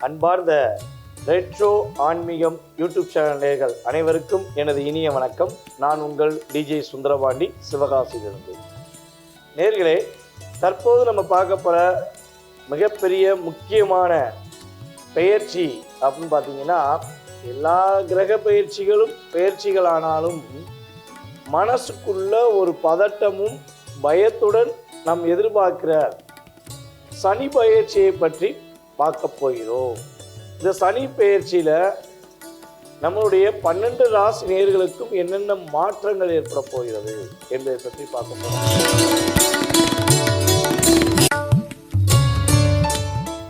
அன்பார்ந்த ரெட்ரோ ஆன்மீகம் YouTube channel நேர்கள் அனைவருக்கும் எனது இனிய வணக்கம். நான் உங்கள் டிஜே சுந்தரபாண்டி சிவகாசியிலிருந்து. நேர்களே தற்போது நம்ம பார்க்க போகிற மிகப்பெரிய முக்கியமான பெயர்ச்சி அப்படின்னு பார்த்தீங்கன்னா எல்லா கிரக பயிற்சிகளும் பயிற்சிகளானாலும் மனசுக்குள்ள ஒரு பதட்டமும் பயத்துடன் நாம் எதிர்பார்க்கிற சனி பயிற்சியை பற்றி பார்க்க போகிறோம் இந்த சனி பெயர்ச்சியில் நம்மளுடைய பன்னெண்டு ராசி நேர்களுக்கும் என்னென்ன மாற்றங்கள் ஏற்பட போகிறது என்பதை பற்றி பார்க்க போகிறோம்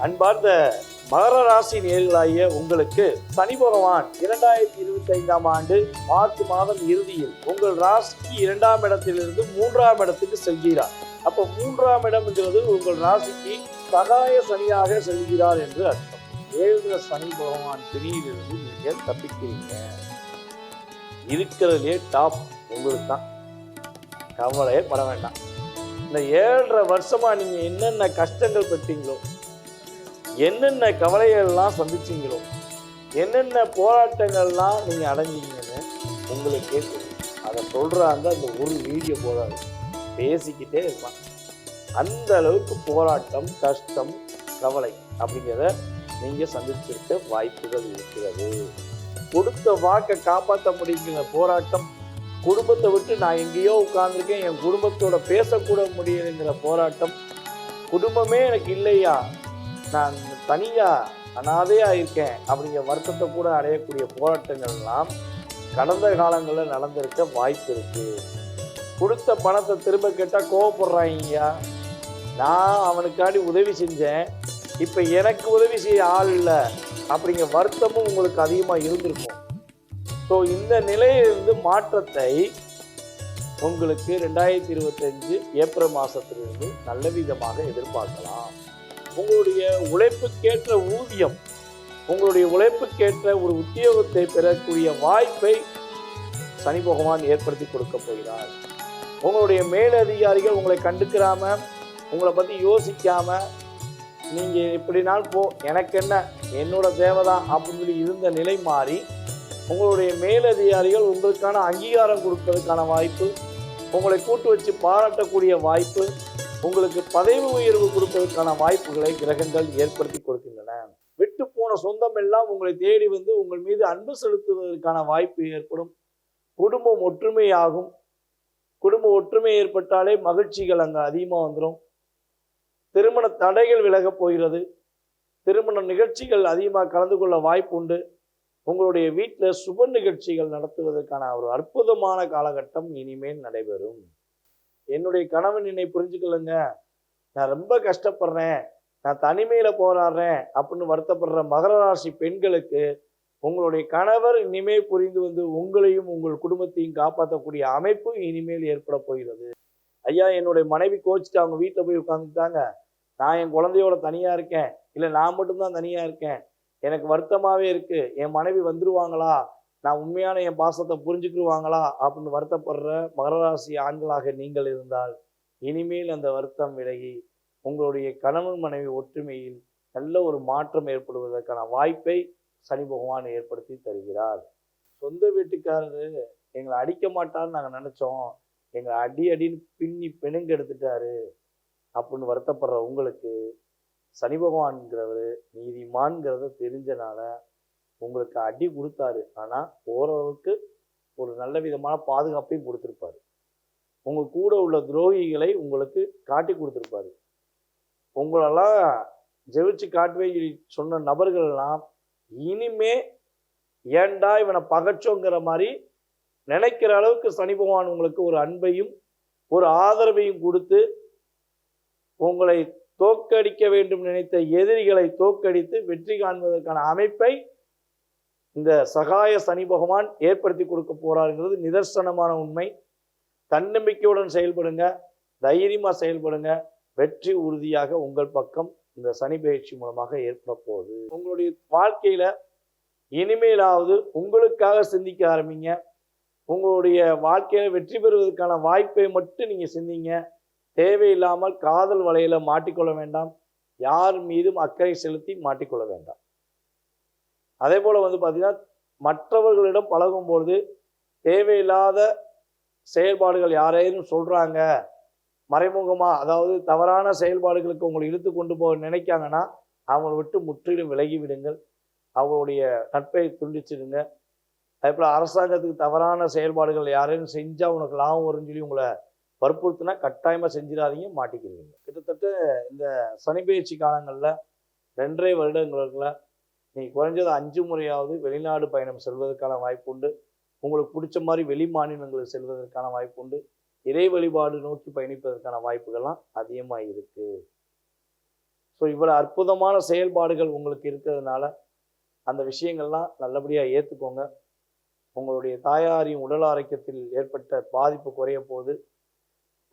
அன்பார்ந்த மகர ராசி நேர்களாகிய உங்களுக்கு சனி பகவான் இரண்டாயிரத்தி இருபத்தி ஐந்தாம் ஆண்டு மார்ச் மாதம் இறுதியில் உங்கள் ராசிக்கு இரண்டாம் இடத்திலிருந்து மூன்றாம் இடத்துக்கு செல்கிறார். அப்போ மூன்றாம் இடம்ங்கிறது உங்கள் ராசிக்கு சகாய சனியாக செல்கிறார் என்று அர்த்தம். ஏழுகிற சனி பகவான் பிணியிலிருந்து நீங்கள் தப்பிக்கிறீங்க. இருக்கிறதுலே டாப் உங்களுக்கு தான் கவலையே பட வேண்டாம். இந்த ஏழரை வருஷமா நீங்க என்னென்ன கஷ்டங்கள் பட்டீங்களோ என்னென்ன கவலைகள்லாம் சந்திச்சீங்களோ என்னென்ன போராட்டங்கள்லாம் நீங்க அடைஞ்சீங்கன்னு உங்களுக்கே தெரியும். அதை சொல்றாங்க அந்த ஒரு வீடியோ போதாது. பேசிக்கிட்டே இருப்பான் அந்த அளவுக்கு போராட்டம் கஷ்டம் கவலை அப்படிங்கிறத நீங்க சந்திச்சிருக்க வாய்ப்புகள் இருக்கிறது. கொடுத்த வாக்கை காப்பாற்ற முடியுங்கிற போராட்டம் குடும்பத்தை விட்டு நான் எங்கேயோ உட்கார்ந்துருக்கேன் என் குடும்பத்தோட பேசக்கூட முடியலைங்கிற போராட்டம் குடும்பமே எனக்கு இல்லையா? நான் தனியா அனாதையா இருக்கேன் அப்படிங்கிற வருத்தத்தை கூட அடையக்கூடிய போராட்டங்கள்லாம் கடந்த காலங்களில் நடந்திருக்க வாய்ப்பு இருக்கு. கொடுத்த பணத்தை திரும்ப கேட்டால் கோவப்படுறாங்கய்யா நான் அவனுக்காண்டி உதவி செஞ்சேன். இப்போ எனக்கு உதவி செய்ய ஆள் இல்லை. அப்படிங்கிற வருத்தமும் உங்களுக்கு அதிகமாக இருந்திருக்கும். ஸோ இந்த நிலையிலிருந்து மாற்றத்தை உங்களுக்கு ரெண்டாயிரத்தி இருபத்தஞ்சு ஏப்ரல் மாதத்திலிருந்து நல்ல விதமாக எதிர்பார்க்கலாம். உங்களுடைய உழைப்புக்கேற்ற ஊதியம் உங்களுடைய உழைப்புக்கேற்ற ஒரு உத்தியோகத்தை பெறக்கூடிய வாய்ப்பை சனி பகவான் ஏற்படுத்தி கொடுக்க போகிறார். உங்களுடைய மேலதிகாரிகள் உங்களை கண்டுக்கிறாம உங்களை பற்றி யோசிக்காம நீங்கள் இப்படினால் போ எனக்கு என்ன? என்னோட தேவைதான் அப்படின்னு சொல்லி இருந்த நிலை மாறி உங்களுடைய மேலதிகாரிகள் உங்களுக்கான அங்கீகாரம் கொடுப்பதற்கான வாய்ப்பு உங்களை கூட்டு வச்சு பாராட்டக்கூடிய வாய்ப்பு உங்களுக்கு பதவி உயர்வு கொடுப்பதற்கான வாய்ப்புகளை கிரகங்கள் ஏற்படுத்தி கொடுக்கின்றன. விட்டு போன சொந்தம் எல்லாம் உங்களை தேடி வந்து உங்கள் மீது அன்பு செலுத்துவதற்கான வாய்ப்பு ஏற்படும். குடும்பம் ஒற்றுமையாகும். குடும்ப ஒற்றுமை ஏற்பட்டாலே மகிழ்ச்சிகள் அங்கே அதிகமாக வந்துடும் திருமண தடைகள் விலகப் போகிறது. திருமண நிகழ்ச்சிகள் அதிகமாக கலந்து கொள்ள வாய்ப்பு உண்டு. உங்களுடைய வீட்டில் சுப நிகழ்ச்சிகள் நடத்துவதற்கான ஒரு அற்புதமான காலகட்டம் இனிமேல் நடைபெறும். என்னுடைய கணவன் என்னை புரிஞ்சுக்கலங்க. நான் ரொம்ப கஷ்டப்படுறேன். நான் தனிமையில் போராடுறேன் அப்படின்னு வருத்தப்படுற மகர ராசி பெண்களுக்கு உங்களுடைய கணவர் இனிமேல் புரிந்து வந்து உங்களையும் உங்கள் குடும்பத்தையும் காப்பாற்றக்கூடிய அமைப்பு இனிமேல் ஏற்பட போகிறது. ஐயா என்னுடைய மனைவி கோச்சிட்டு அவங்க வீட்டில் போய் உட்காந்துட்டாங்க நான் என் குழந்தையோட தனியாக இருக்கேன். இல்லை நான் மட்டும்தான் தனியாக இருக்கேன். எனக்கு வருத்தமாகவே இருக்குது என் மனைவி வந்துடுவாங்களா நான் உண்மையான என் பாசத்தை புரிஞ்சுக்கிடுவாங்களா அப்படின்னு வருத்தப்படுற மகராசி ஆண்களாக நீங்கள் இருந்தால் இனிமேல் அந்த வருத்தம் விலகி உங்களுடைய கணவன் மனைவி ஒற்றுமையில் நல்ல ஒரு மாற்றம் ஏற்படுவதற்கான வாய்ப்பை சனி பகவான் ஏற்படுத்தி தருகிறார். சொந்த வீட்டுக்காரரு எங்களை அடிக்க மாட்டார்னு நாங்கள் நினச்சோம். எங்களை அடி அடின்னு பின்னி பிணுங்கெடுத்துட்டாரு அப்படின்னு வருத்தப்படுற உங்களுக்கு சனி பகவான்கிறவர் நீதிமான்கிறத தெரிஞ்சனால உங்களுக்கு அடி கொடுத்தாரு. ஆனால் ஓரளவுக்கு ஒரு நல்ல விதமான பாதுகாப்பையும் கொடுத்துருப்பாரு. உங்கள் கூட உள்ள துரோகிகளை உங்களுக்கு காட்டி கொடுத்துருப்பாரு. உங்களெல்லாம் ஜெயிச்சு காட்டுவே சொன்ன நபர்கள்லாம் இனிமே ஏன்டா இவனை பகச்சோங்கிற மாதிரி நினைக்கிற அளவுக்கு சனி பகவான் உங்களுக்கு ஒரு அன்பையும் ஒரு ஆதரவையும் கொடுத்து உங்களை தோக்கடிக்க வேண்டும் நினைத்த எதிரிகளை தோக்கடித்து வெற்றி காண்பதற்கான அமைப்பை இந்த சகாய சனி பகவான் ஏற்படுத்தி கொடுக்க போறாருங்கிறது நிதர்சனமான உண்மை. தன்னம்பிக்கையுடன் செயல்படுங்க தைரியமா செயல்படுங்க. வெற்றி உறுதியாக உங்கள் பக்கம் இந்த சனி பயிற்சி மூலமாக ஏற்பட போகுது. உங்களுடைய வாழ்க்கையில இனிமேலாவது உங்களுக்காக சிந்திக்க ஆரம்பிங்க. உங்களுடைய வாழ்க்கையில வெற்றி பெறுவதற்கான வாய்ப்பை மட்டும் நீங்க சிந்திங்க. தேவையில்லாமல் காதல் வலையில் மாட்டிக்கொள்ள வேண்டாம். யார் மீதும் அக்கறை செலுத்தி மாட்டிக்கொள்ள வேண்டாம். அதே போல் வந்து பார்த்தீங்கன்னா மற்றவர்களிடம் பழகும்பொழுது தேவையில்லாத செயல்பாடுகள் யாரேனும் சொல்கிறாங்க மறைமுகமாக அதாவது தவறான செயல்பாடுகளுக்கு உங்களை இழுத்து கொண்டு போக நினைக்காங்கன்னா அவங்கள விட்டு முற்றிலும் விலகி விடுங்கள். அவங்களுடைய நட்பை துண்டிச்சிடுங்க. அதே போல் அரசாங்கத்துக்கு தவறான செயல்பாடுகள் யாரேனும் செஞ்சால் உனக்கு லாபம் வரும்னு சொல்லி உங்களை வற்புறுத்தினா கட்டாயமாக செஞ்சிடாதீங்க மாட்டிக்கிறீங்க கிட்டத்தட்ட இந்த சனி பயிற்சி காலங்களில் ரெண்டரை வருடங்களுக்குள்ள நீங்கள் குறைஞ்சது அஞ்சு முறையாவது வெளிநாடு பயணம் செல்வதற்கான வாய்ப்பு உண்டு. உங்களுக்கு பிடிச்ச மாதிரி வெளி மாநிலங்களுக்கு செல்வதற்கான வாய்ப்பு உண்டு. இறை வழிபாடு நோக்கி பயணிப்பதற்கான வாய்ப்புகள்லாம் அதிகமாக இருக்குது ஸோ இவ்வளோ அற்புதமான செயல்பாடுகள் உங்களுக்கு இருக்கிறதுனால அந்த விஷயங்கள்லாம் நல்லபடியாக ஏற்றுக்கோங்க உங்களுடைய தாயாரின் உடல் ஆரோக்கியத்தில் ஏற்பட்ட பாதிப்பு குறைய போது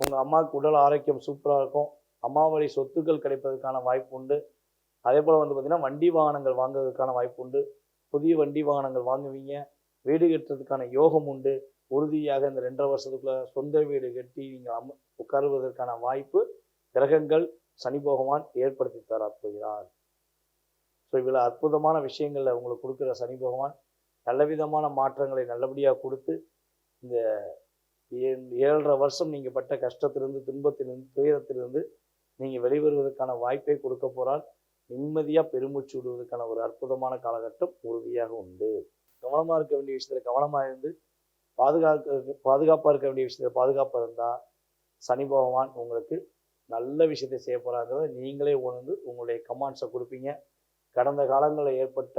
உங்கள் அம்மாவுக்கு உடல் ஆரோக்கியம் சூப்பராக இருக்கும். அம்மா வழி சொத்துக்கள் கிடைப்பதற்கான வாய்ப்பு உண்டு. அதே போல் வந்து பார்த்திங்கன்னா வண்டி வாகனங்கள் வாங்குவதற்கான வாய்ப்பு உண்டு. புதிய வண்டி வாகனங்கள் வாங்குவீங்க. வீடு கட்டுறதுக்கான யோகம் உண்டு. உறுதியாக இந்த ரெண்டரை வருஷத்துக்குள்ள சொந்த வீடு கட்டி நீங்கள் அம் உட்காருவதற்கான வாய்ப்பு கிரகங்கள் சனி பகவான் ஏற்படுத்தி தர போகிறார். ஸோ இவ்வளோ அற்புதமான விஷயங்களில் உங்களுக்கு கொடுக்குற சனி பகவான் நல்ல விதமான மாற்றங்களை நல்லபடியாக கொடுத்து இந்த ஏழரை வருஷம் நீங்கள் பட்ட கஷ்டத்திலிருந்து துன்பத்திலிருந்து துயரத்திலிருந்து நீங்கள் வெளிவருவதற்கான வாய்ப்பை கொடுக்க போறால் நிம்மதியாக பெருமூச்சு விடுவதற்கான ஒரு அற்புதமான காலகட்டம் உறுதியாக உண்டு. கவனமாக இருக்க வேண்டிய விஷயத்தில் கவனமாக இருந்து பாதுகாக்க பாதுகாப்பாக இருக்க வேண்டிய விஷயத்தில் பாதுகாப்பாக இருந்தால் சனி பகவான் உங்களுக்கு நல்ல விஷயத்தை செய்ய போகிறாங்கிறத நீங்களே உணர்ந்து உங்களுடைய கமாண்ட்ஸை கொடுப்பீங்க. கடந்த காலங்களில் ஏற்பட்ட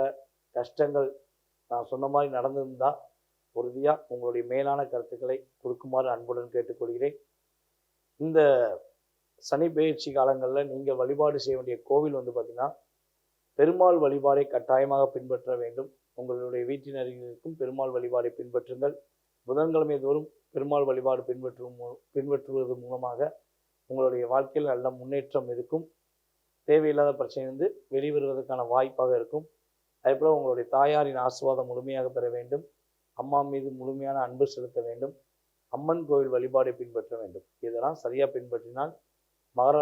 கஷ்டங்கள் நான் சொன்ன மாதிரி நடந்திருந்தால் உறுதியாக உங்களுடைய மேலான கருத்துக்களை கொடுக்குமாறு அன்புடன் கேட்டுக்கொள்கிறேன். இந்த சனி பயிற்சி காலங்களில் நீங்கள் வழிபாடு செய்ய வேண்டிய கோவில் வந்து பார்த்திங்கன்னா பெருமாள் வழிபாடை கட்டாயமாக பின்பற்ற வேண்டும். உங்களுடைய வீட்டின் அருகில் இருக்கும் பெருமாள் வழிபாடை பின்பற்றுங்கள். புதன்கிழமை தோறும் பெருமாள் வழிபாடு பின்பற்றும் பின்பற்றுவது மூலமாக உங்களுடைய வாழ்க்கையில் நல்ல முன்னேற்றம் இருக்கும். தேவையில்லாத பிரச்சனையிலிருந்து வெளிவருவதற்கான வாய்ப்பாக இருக்கும். அதேபோல் உங்களுடைய தாயாரின் ஆசீர்வாதம் முழுமையாக பெற வேண்டும். அம்மா மீது முழுமையான அன்பு செலுத்த வேண்டும். அம்மன் கோவில் வழிபாடை பின்பற்ற வேண்டும். இதெல்லாம் சரியாக பின்பற்றினால் மகர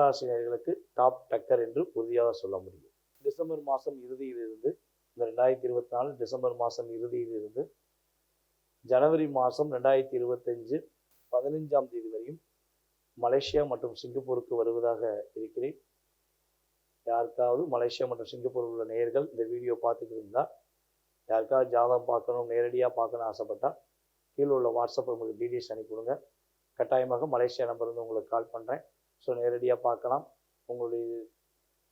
டாப் டக்கர் என்று உறுதியாக சொல்ல முடியும். டிசம்பர் மாதம் இறுதியிலிருந்து இந்த ரெண்டாயிரத்தி இருபத்தி நாலு டிசம்பர் மாதம் இறுதியிலிருந்து ஜனவரி மாதம் ரெண்டாயிரத்தி இருபத்தஞ்சு பதினஞ்சாம் தேதி வரையும் மலேசியா மற்றும் சிங்கப்பூருக்கு வருவதாக இருக்கிறேன். யாருக்காவது மலேசியா மற்றும் சிங்கப்பூர் உள்ள நேயர்கள் இந்த வீடியோ பார்த்துட்டு இருந்தால் யாருக்காவது ஜாதகம் பார்க்கணும் நேரடியாக பார்க்கணும் ஆசைப்பட்டால் கீழே உள்ள வாட்ஸ்அப் உங்களுக்கு டீடைல்ஸ் அனுப்பிவிடுங்க கட்டாயமாக மலேசியா நம்பர்லேருந்து உங்களுக்கு கால் பண்ணுறேன் ஸோ நேரடியாக பார்க்கலாம். உங்களுடைய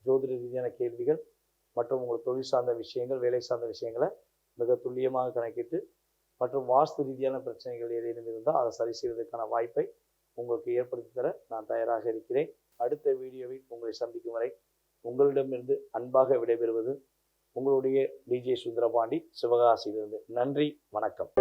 ஜோதிட ரீதியான கேள்விகள் மற்றும் உங்கள் தொழில் சார்ந்த விஷயங்கள் வேலை சார்ந்த விஷயங்களை மிக துல்லியமாக கணக்கிட்டு மற்றும் வாஸ்து ரீதியான பிரச்சனைகள் ஏதேனும் இருந்தால் அதை சரி செய்வதற்கான வாய்ப்பை உங்களுக்கு ஏற்படுத்தி தர நான் தயாராக இருக்கிறேன். அடுத்த வீடியோவில் உங்களை சந்திக்கும் வரை உங்களிடமிருந்து அன்பாக விடைபெறுவது உங்களுடைய டிஜே சுந்தரபாண்டி சிவகாசியிலிருந்து. நன்றி வணக்கம்.